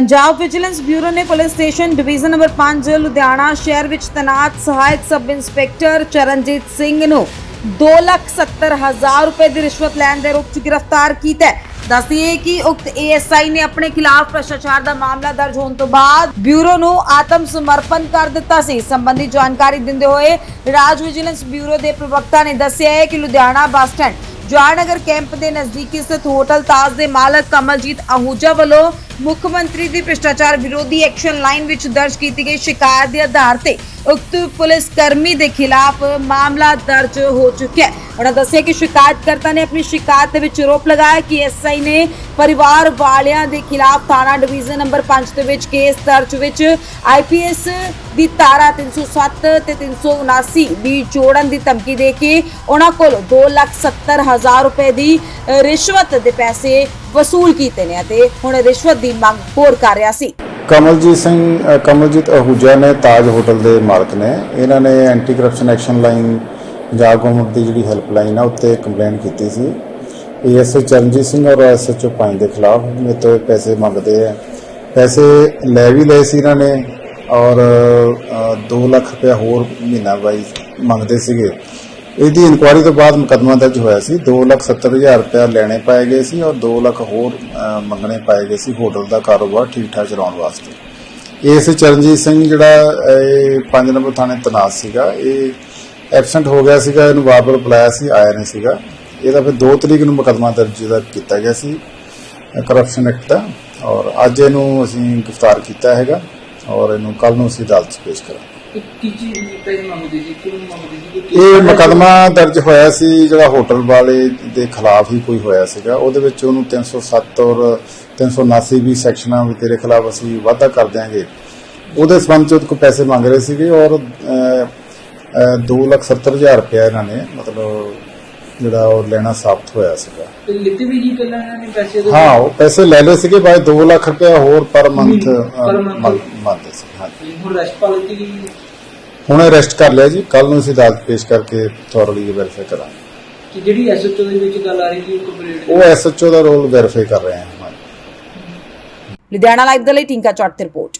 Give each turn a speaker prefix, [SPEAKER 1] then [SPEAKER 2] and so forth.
[SPEAKER 1] Punjab vigilance bureau ਨੇ police station division number 5 Ludhiana ਸ਼ਹਿਰ ਵਿੱਚ ਤੈਨਾਤ ਸਹਾਇਕ ਸਬ ਇੰਸਪੈਕਟਰ ਚਰਨਜੀਤ ਸਿੰਘ ਨੂੰ 270000 ਰੁਪਏ ਦੀ ਰਿਸ਼ਵਤ ਲੈਣ ਦੇ ਆਰੋਪ 'ਚ ਗ੍ਰਿਫਤਾਰ ਕੀਤਾ ਹੈ। ਦੱਸਦੀਏ ਕਿ ਉਕਤ ਏਐਸਆਈ ਨੇ ਆਪਣੇ ਖਿਲਾਫ ਭ੍ਰਸ਼ਟਾਚਾਰ ਦਾ ਮਾਮਲਾ ਦਰਜ ਹੋਣ ਤੋਂ ਬਾਅਦ ਬਿਊਰੋ ਨੂੰ ਆਤਮ ਸਮਰਪਣ ਕਰ ਦਿੱਤਾ ਸੀ। ਸੰਬੰਧੀ ਜਾਣਕਾਰੀ ਦਿੰਦੇ ਹੋਏ ਰਾਜ ਵਿਜੀਲੈਂਸ ਬਿਊਰੋ ਦੇ ਪ੍ਰਵਕਤਾ ਨੇ ਦੱਸਿਆ ਹੈ ਕਿ Ludhiana bus stand, Jawaharnagar camp ਦੇ ਨਜ਼ਦੀਕੀ ਸਥਿਤ ਹੋਟਲ ਤਾਜ ਦੇ ਮਾਲਕ ਕਮਲਜੀਤ ਅਹੂਜਾ ਵੱਲੋਂ ਮੁੱਖ ਮੰਤਰੀ ਦੀ ਭ੍ਰਿਸ਼ਟਾਚਾਰ ਵਿਰੋਧੀ ਐਕਸ਼ਨ ਲਾਈਨ ਵਿੱਚ ਦਰਜ ਕੀਤੀ ਗਈ ਸ਼ਿਕਾਇਤ ਦੇ ਆਧਾਰ ਤੇ ਉਕਤ ਪੁਲਿਸ ਕਰਮੀ ਦੇ ਖਿਲਾਫ ਮਾਮਲਾ ਦਰਜ ਹੋ ਚੁੱਕਿਆ ਹੈ। ਉਹਨਾਂ ਦੱਸਿਆ ਕਿ ਸ਼ਿਕਾਇਤਕਰਤਾ ਨੇ ਆਪਣੀ ਸ਼ਿਕਾਇਤ ਦੇ ਵਿੱਚ ਆਰੋਪ ਲਗਾਇਆ ਕਿ ਐਸਆਈ ਨੇ ਪਰਿਵਾਰ ਵਾਲਿਆਂ ਦੇ ਖਿਲਾਫ ਥਾਣਾ ਡਿਵੀਜ਼ਨ ਨੰਬਰ 5 ਦੇ ਵਿੱਚ ਕੇਸ ਦਰਜ ਵਿੱਚ ਆਈਪੀਐਸ ਦੀ ਧਾਰਾ 307 ਤੇ 379 ਵੀ ਜੋੜਨ ਦੀ ਧਮਕੀ ਦੇ ਕੇ ਉਹਨਾਂ ਕੋਲ 270000 ਰੁਪਏ ਦੀ ਰਿਸ਼ਵਤ ਦੇ ਪੈਸੇ ਵਸੂਲ ਕੀਤੇ ਨੇ ਅਤੇ ਹੁਣ ਰਿਸ਼ਵਤ ਦੀ ਮੰਗ ਹੋਰ ਕਰ ਰਿਹਾ ਸੀ।
[SPEAKER 2] ਕਮਲਜੀਤ ਸਿੰਘ ਕਮਲਜੀਤ ਅਹੂਜਾ ਨੇ ਤਾਜ ਹੋਟਲ ਦੇ ਮਾਲਕ ਨੇ। ਇਹਨਾਂ ਨੇ anti corruption action line, Punjab government ਦੀ ਜਿਹੜੀ ਹੈਲਪਲਾਈਨ ਆ, ਉੱਤੇ ਕੰਪਲੇਂਟ ਕੀਤੀ ਸੀ। ਏਐਸਏ ਚਰਨਜੀਤ ਸਿੰਘ ਔਰ ਐਸਐਚਓ ਪੰਜ ਦੇ ਖਿਲਾਫ ਮੇਰੇ ਤੋਂ ਇਹ ਪੈਸੇ ਮੰਗਦੇ ਆ। ਪੈਸੇ ਲੈ ਵੀ ਲਏ ਸੀ ਇਹਨਾਂ ਨੇ ਔਰ 2 ਲੱਖ ਰੁਪਏ ਹੋਰ ਮਹੀਨਾ ਵਾਈਜ਼ ਮੰਗਦੇ ਸੀਗੇ। ਇਹਦੀ ਇਨਕੁਆਇਰੀ ਤੋਂ ਬਾਅਦ ਮੁਕੱਦਮਾ ਦਰਜ ਹੋਇਆ ਸੀ। 270000 ਰੁਪਏ ਲੈਣੇ ਪਾਏ ਗਏ ਸੀ ਔਰ 2 ਲੱਖ ਹੋਰ ਮੰਗਣੇ ਪਾਏ ਗਏ ਸੀ ਹੋਟਲ ਦਾ ਕਾਰੋਬਾਰ ਠੀਕ ਠਾਕ ਚਲਾਉਣ ਵਾਸਤੇ। ਇਸ ਚਰਨਜੀਤ ਸਿੰਘ ਜਿਹੜਾ ਇਹ 5 ਨੰਬਰ ਥਾਣੇ ਤਨਾਸ ਸੀਗਾ, ਇਹ ਐਬਸੈਂਟ ਹੋ ਗਿਆ ਸੀਗਾ, ਇਹਨੂੰ ਵਾਰ-ਵਾਰ ਬੁਲਾਇਆ ਸੀ, ਆਇਆ ਨਹੀਂ ਸੀਗਾ। ਇਹਦਾ ਫਿਰ 2 ਤਰੀਕ ਨੂੰ ਮੁਕੱਦਮਾ ਦਰਜ ਦਾ ਕੀਤਾ ਗਿਆ ਸੀ ਕਰਪਸ਼ਨ ਐਕਟ ਦਾ ਔਰ ਅੱਜ ਇਹਨੂੰ ਅਸੀਂ ਗ੍ਰਿਫਤਾਰ ਕੀਤਾ ਹੈਗਾ ਔਰ ਇਹਨੂੰ ਕੱਲ ਨੂੰ ਅਸੀਂ ਅਦਾਲਤ 'ਚ ਪੇਸ਼ ਕਰਾਂਗੇ। ਇਹ ਮੁਕੱਦਮਾ ਦਰਜ ਹੋਇਆ ਸੀ ਜਿਹੜਾ ਹੋਟਲ ਵਾਲੇ ਦੇ ਖਿਲਾਫ ਹੀ ਕੋਈ ਹੋਇਆ ਸੀਗਾ ਉਹਦੇ ਵਿੱਚ ਉਹਨੂੰ 307 ਔਰ 379 ਵੀ ਸੈਕਸ਼ਨਾਂ ਵੀ ਤੇਰੇ ਖਿਲਾਫ ਅਸੀਂ ਵਾਅਦਾ ਕਰ ਦਿਆਂਗੇ। ਉਹਦੇ ਸੰਬੰਧ ਚ ਕੋਲ ਪੈਸੇ ਮੰਗ ਰਹੇ ਸੀਗੇ ਔਰ 270000 ਰੁਪਇਆ ਇਹਨਾਂ ਨੇ ਮਤਲਬ ਜਿਹੜਾ ਉਹ ਲੈਣਾ ਸਾਬਤ ਹੋਇਆ ਸੀਗਾ।
[SPEAKER 3] ਤੇ ਲਿੱਤੇ ਵੀ ਜੀ ਪਹਿਲਾਂ ਇਹਨਾਂ ਨੇ ਪੈਸੇ ਦੇ?
[SPEAKER 2] ਹਾਂ ਉਹ ਪੈਸੇ ਲੈ ਲਏ ਸੀਗੇ ਬਾਈ 2 ਲੱਖ ਰੁਪਇਆ ਹੋਰ ਪਰ ਮੰਥ
[SPEAKER 3] Per month।
[SPEAKER 2] ਸੀ ਹਾਂਜੀ।
[SPEAKER 3] ਹੁਣ ਰੈਸਟ ਪਾ ਲਈ ਗਈ
[SPEAKER 2] ਹੁਣ ਅਰੈਸਟ ਕਰ ਲਿਆ ਜੀ। ਕੱਲ ਨੂੰ ਅਸੀਂ ਅਦਾਲਤ ਪੇਸ਼ ਕਰਕੇ ਥੋਰਲੀ ਵੈਰੀਫਾਈ ਕਰਾਂਗੇ।
[SPEAKER 3] ਕਿ ਜਿਹੜੀ ਐਸਐਚਓ ਦੇ ਵਿੱਚ ਗੱਲ ਆ ਰਹੀ ਸੀ ਕੰਪਲੀਟ
[SPEAKER 2] ਉਹ ਐਸਐਚਓ ਦਾ ਰੋਲ ਵੈਰੀਫਾਈ ਕਰ ਰਹੇ ਹਾਂ
[SPEAKER 1] ਲੁਧਿਆਣਾ ਲਾਈਵ ਦੇ ਲਈ ਟਿੰਕਾ ਚੌਟ ਦੀ ਰਿਪੋਰਟ।